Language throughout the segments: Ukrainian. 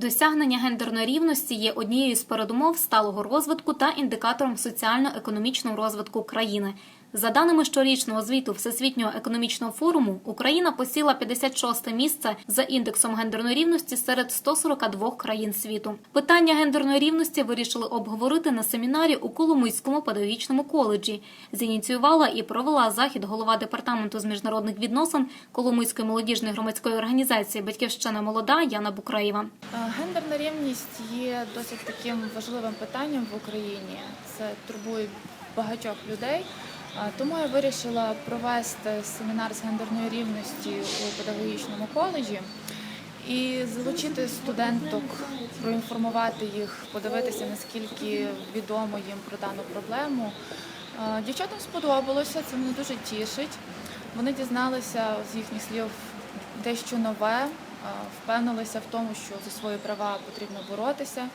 Досягнення гендерної рівності є однією з передумов сталого розвитку та індикатором соціально-економічного розвитку країни. За даними щорічного звіту Всесвітнього економічного форуму, Україна посіла 56 місце за індексом гендерної рівності серед 142 країн світу. Питання гендерної рівності вирішили обговорити на семінарі у Коломийському педагогічному коледжі. Зініціювала і провела захід голова департаменту з міжнародних відносин Коломийської молодіжної громадської організації Батьківщина молода Яна Букраєва. Е, Гендерна рівність є досить таким важливим питанням в Україні. Це турбує багатьох людей. Тому я вирішила провести семінар з гендерної рівності у педагогічному коледжі і залучити студенток, проінформувати їх, подивитися, наскільки відомо їм про дану проблему. Дівчатам сподобалося, це мене дуже тішить. Вони дізналися з їхніх слів дещо нове, впевнилися в тому, що за свої права потрібно боротися.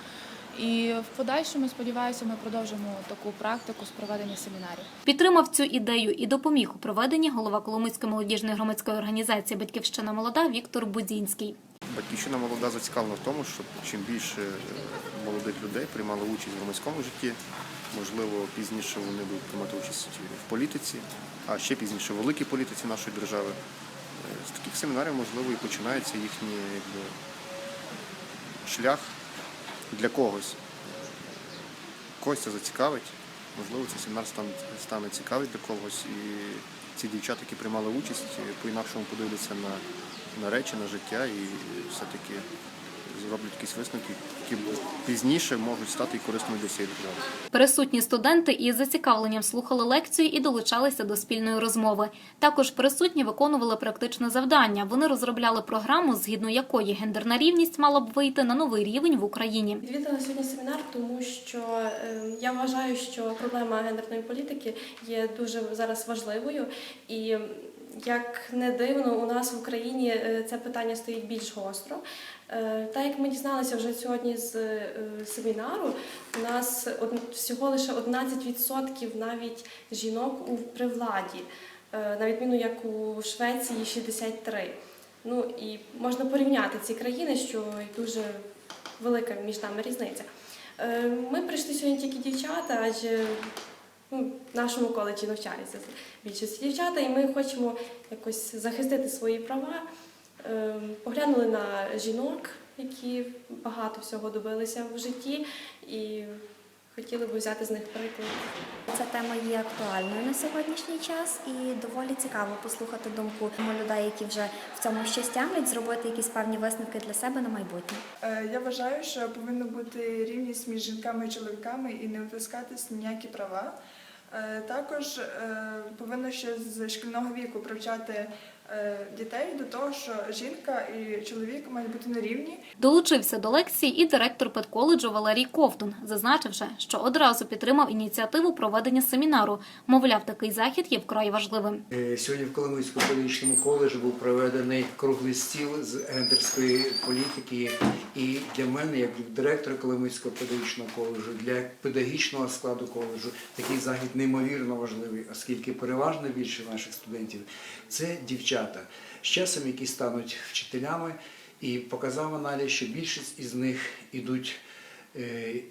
І в подальшому, сподіваюся, ми продовжимо таку практику з проведення семінарів. Підтримав цю ідею і допоміг у проведенні голова Коломийської молодіжної громадської організації Батьківщина молода Віктор Будзінський. Батьківщина молода зацікавлена в тому, щоб чим більше молодих людей приймали участь в громадському житті, можливо, пізніше вони будуть приймати участь в політиці, а ще пізніше в великій політиці нашої держави. З таких семінарів, можливо, і починається їхній шлях для когось. Когось це зацікавить. Можливо, цей семінар стане, цікавий для когось. І ці дівчата, які приймали участь, по-інакшому подивляться на, на речі, на життя і все-таки зроблять якісь висновки, які пізніше можуть стати і корисними для всієї держави. Присутні студенти із зацікавленням слухали лекцію і долучалися до спільної розмови. Також присутні виконували практичне завдання. Вони розробляли програму, згідно якої гендерна рівність мала б вийти на новий рівень в Україні. Відвідала сьогодні семінар, тому що е, я вважаю, що проблема гендерної політики є дуже зараз важливою, і як не дивно, у нас в Україні е, це питання стоїть більш гостро. Е, Так як ми дізналися вже сьогодні з е, семінару, у нас всього лише 11% навіть жінок у при владі, на відміну як у Швеції 63. Ну і можна порівняти ці країни, що дуже велика між нами різниця. Ми прийшли сьогодні тільки дівчата, адже в нашому коледжі навчаються більшість дівчата, і ми хочемо якось захистити свої права. Е, Поглянули на жінок, які багато всього добилися в житті, і хотіли б взяти з них приклад. Ця тема є актуальною на сьогоднішній час і доволі цікаво послухати думку людей, які вже в цьому щось тямлять, зробити якісь певні висновки для себе на майбутнє. Е, Я вважаю, що повинна бути рівність між жінками і чоловіками і не випускатись ніякі права. Е, Також е, повинно ще з шкільного віку привчати дітей до того, що жінка і чоловік мають бути на рівні. Долучився до лекції і директор педколеджу Валерій Ковтун, зазначивши, що одразу підтримав ініціативу проведення семінару. Мовляв, такий захід є вкрай важливим. Е, Сьогодні в Коломийському педагогічному коледжі був проведений круглий стіл з гендерської політики. І для мене, як директора Коломийського педагогічного коледжу, для педагогічного складу коледжу, такий захід неймовірно важливий, оскільки переважна більшість наших студентів це дівчата з часом, які стануть вчителями, і показав аналіз, що більшість із них ідуть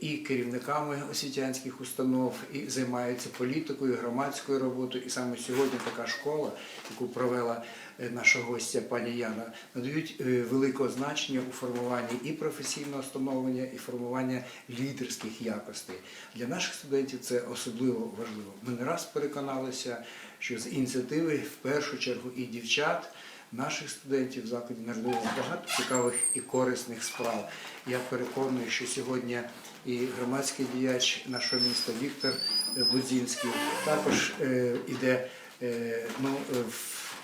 і керівниками освітянських установ, і займаються політикою, громадською роботою. І саме сьогодні така школа, яку провела е, наша гостя пані Яна, надають е, великого значення у формуванні і професійного становлення, і формування лідерських якостей. Для наших студентів це особливо важливо. Ми не раз переконалися, що з ініціативи в першу чергу і дівчат наших студентів в закладі народило багато цікавих і корисних справ. Я переконаний, що сьогодні і громадський діяч нашого міста Віктор Будзінський також е, іде е, ну, е, в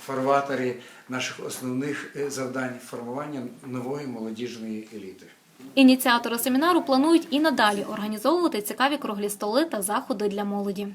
фарватері наших основних завдань формування нової молодіжної еліти. Ініціатори семінару планують і надалі організовувати цікаві круглі столи та заходи для молоді.